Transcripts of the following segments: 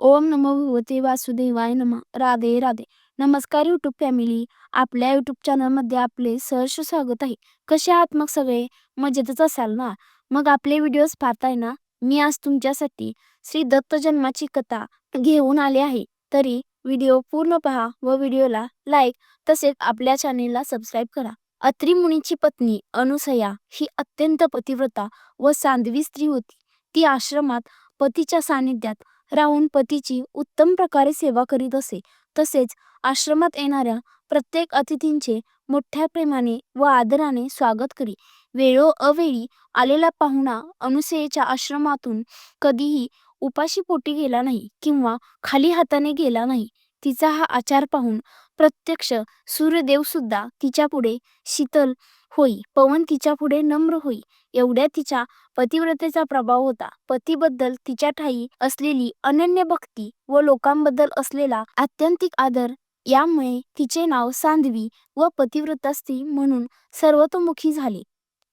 ओम नमो भगवते वासुदेवाय नमः. राधे राधे. नमस्कार यूट्यूब फॅमिली आपल्या यूट्यूब चॅनलमध्ये आपले सहर्ष स्वागत आहे. कसे आहात मग सगळे? मजेतच असाल ना? मग आपले व्हिडिओज पाहताय ना? मी आज तुमच्यासाठी श्री दत्त जन्माची कथा घेऊन आले आहे. तरी व्हिडिओ पूर्ण पहा व व्हिडिओला लाईक तसेच आपल्या चॅनेलला सबस्क्राईब करा. अत्री मुनीची पत्नी अनुसया ही अत्यंत पतिव्रता व सांधवी स्त्री होती. ती आश्रमात पतीच्या सानिध्यात राहून पतीची उत्तम प्रकारे सेवा करीत असे. तसेच आश्रमात येणाऱ्या प्रत्येक अतिथींचे मोठ्या प्रेमाने व आदराने स्वागत करी. वेळो अवेळी आलेला पाहुणा अनुसयेच्या आश्रमातून कधीही उपाशी पोटी गेला नाही किंवा खाली हाताने गेला नाही. तिचा हा आचार पाहून प्रत्यक्ष सूर्यदेव सुद्धा तिच्यापुढे शीतल होई. पवन तिच्या पुढे नम्र होई. एवढ्या तिच्या पतिव्रतेचा प्रभाव होता. पतीबद्दल तिच्या ठाई असलेली अनन्य भक्ती व लोकांबद्दल असलेला आत्यंतिक आदर यामुळे तिचे नाव सांधवी व पतिव्रता स्त्री म्हणून सर्वतोमुखी झाले.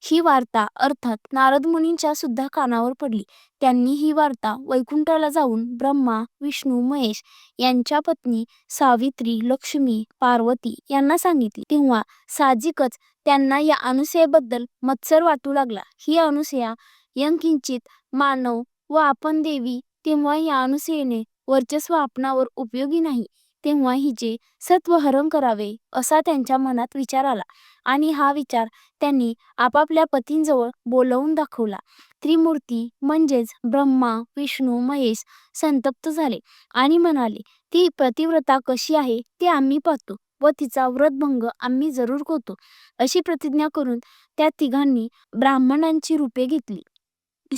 ही वार्ता अर्थात नारद मुनींच्या सुद्धा कानावर पडली. त्यांनी ही वार्ता वैकुंठाला जाऊन ब्रह्मा विष्णू महेश यांच्या पत्नी सावित्री लक्ष्मी पार्वती यांना सांगितली. तेव्हा साहजिकच त्यांना या अनुसयेबद्दल मत्सर वाटू लागला. ही अनुसया यंकिंचित मानव व आपण देवी तेव्हा या अनुसयेने वर्चस्व आपणावर उपयोगी नाही. तेव्हा हिचे सत्व हरण करावे असा त्यांच्या मनात विचार आला. आणि हा विचार त्यांनी आपापल्या पतींजवळ बोलवून दाखवला. त्रिमूर्ती म्हणजेच ब्रह्मा विष्णू महेश संतप्त झाले आणि म्हणाले ती प्रतिव्रता कशी आहे ते आम्ही पाहतो व तिचा व्रतभंग आम्ही जरूर करतो. अशी प्रतिज्ञा करून त्या तिघांनी ब्राह्मणांची रूपे घेतली.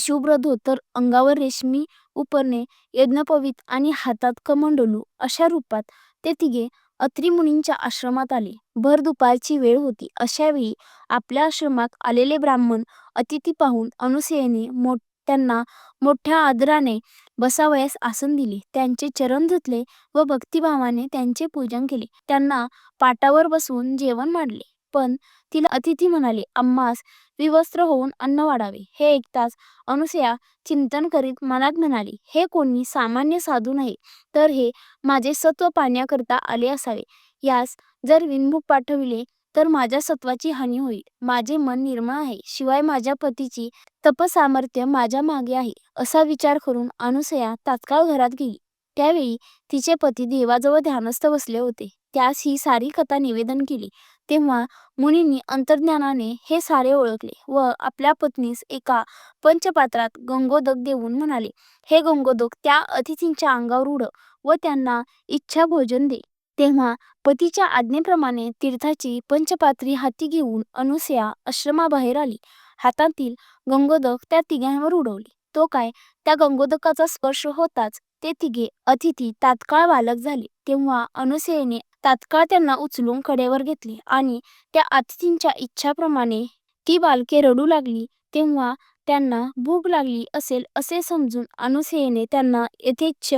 शुभ्र धोतर अंगावर रेशमी उपरणे यज्ञपवित आणि हातात कमंडलू अशा रूपात ते तिघे अत्रिमुनींच्या आश्रमात आले. भर दुपारची वेळ होती. अशावेळी आपल्या आश्रमात आलेले ब्राह्मण अतिथी पाहून अनुसयेने मोठ त्यांना मोठ्या आदराने बसावयास आसन दिले. त्यांचे चरण धुतले व भक्तिभावाने त्यांचे पूजन केले. त्यांना पाटावर बसवून जेवण मांडले. पण तिला अतिथी म्हणाले आम्हास विवस्त्र होऊन अन्न वाढावे. हे ऐकताच अनुसया चिंतन करीत मनात म्हणाली हे कोणी सामान्य साधू नाही तर हे माझे सत्व पाहण्याकरता आले असावे. यास जर विनमुख पाठविले तर माझ्या सत्वाची हानी होईल. माझे मन निर्मळ आहे. शिवाय माझ्या पतीची तपसामर्थ्य माझ्या मागे आहे. असा विचार करून अनुसया तात्काळ घरात गेली. त्यावेळी तिचे पती देवाजवळ ध्यानस्थ बसले होते. त्यास ही सारी कथा निवेदन केली. तेव्हा मुनींनी अंतर्ज्ञानाने हे सारे ओळखले व आपल्या पत्नीस एका पंचपात्रात गंगोदक देऊन म्हणाले हे गंगोदक त्या अतिथींच्या अंगावर उड व त्यांना इच्छा भोजन दे. तेव्हा पतीच्या आज्ञेप्रमाणे तीर्थाची पंचपात्री हाती घेऊन अनुसया आश्रमाबाहेर आली. हातातील गंगोदक त्या तिघांवर उडवली. तो काय त्या गंगोदकाचा स्पर्श होताच ते तिघे अतिथी तात्काळ बालक झाले. तेव्हा अनुसयेने तात्काळ त्यांना उचलून कडेवर घेतले आणि त्या अतिथींच्या इच्छाप्रमाणे ती बालके रडू लागली तेव्हा त्यांना भूक लागली असेल असे समजून अनुसयेने त्यांना यथेच्छ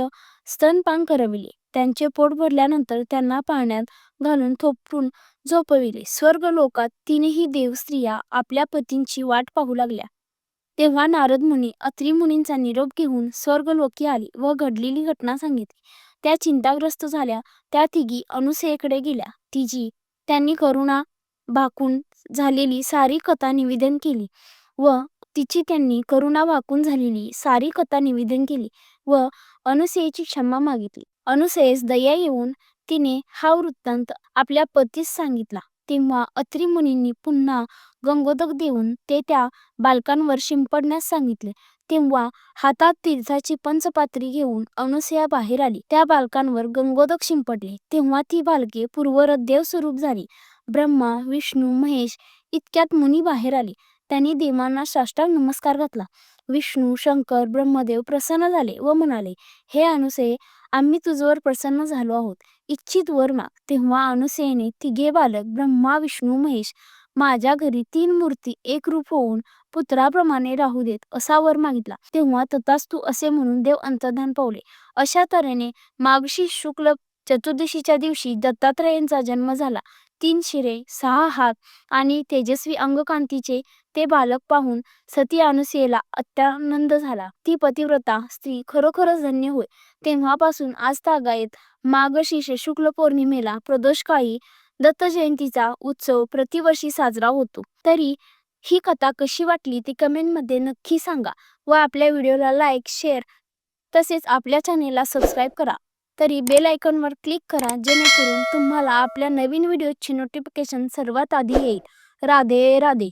स्तनपान करविले. त्यांचे पोट भरल्यानंतर त्यांना पाण्यात घालून थोपटून झोपविले. स्वर्ग लोकात तीनही देव स्त्रिया आपल्या पतींची वाट पाहू लागल्या. तेव्हा नारद मुनी अत्री मुनींचा निरोप घेऊन स्वर्गलोकी आली व घडलेली घटना सांगितली. त्या चिंताग्रस्त झाल्या. त्या तिघी अनुसयेकडे गेल्या. तिची त्यांनी करुणा भाकून झालेली सारी कथा निवेदन केली व तिची त्यांनी करुणा भाकून झालेली सारी कथा निवेदन केली व अनुसयेची क्षमा मागितली. अनुसयेस दया येऊन तिने हा वृत्तांत आपल्या पतीस सांगितला. तेव्हा अत्रि मुनींनी पुन्हा गंगोदक देऊन ते त्या बालकांवर शिंपडण्यास सांगितले. तेव्हा हातात तीर्थाची पंचपात्री घेऊन अनुसया बाहेर आली. त्या बालकांवर गंगोदक शिंपडले. तेव्हा ती बालके पूर्वरदेव स्वरूप झाली. ब्रह्मा विष्णू महेश इतक्यात मुनी बाहेर आले. त्यांनी देवांना साष्टांग नमस्कार घातला. विष्णू शंकर ब्रह्मदेव प्रसन्न झाले व म्हणाले हे अनुसये आम्ही तुझवर प्रसन्न झालो आहोत. इच्छित वर माग तेव्हा अनुसयेने तिघे बालक ब्रह्मा विष्णू महेश माझ्या घरी तीन मूर्ती एक रूप होऊन पुत्राप्रमाणे राहू देत असा वर मागितला. तेव्हा तथास्तू असे म्हणून देव अंतर्धान पावले. अशा तऱ्हेने मागशी शुक्ल चतुर्दशीच्या दिवशी दत्तात्रयांचा जन्म झाला. तीन शिरे सहा हात आणि तेजस्वी अंगकांतीचे ते बालक पाहून सती अनुसयेला अत्यानंद झाला. ती पतिव्रता स्त्री खरोखरच धन्य होय. तेव्हापासून आज तागायत मागशीष शुक्ल पौर्णिमेला प्रदोषकाळी दत्त जयंतीचा उत्सव प्रतिवर्षी साजरा होतो. तरी ही कथा कशी वाटली ती कमेंटमध्ये नक्की सांगा व आपल्या व्हिडिओला लाईक शेअर तसेच आपल्या चॅनेलला सबस्क्राईब करा. तरी बेल आयकॉनवर क्लिक करा जेणेकरून तुम्हाला आपल्या नवीन व्हिडिओची नोटिफिकेशन सर्वात आधी येईल. राधे राधे.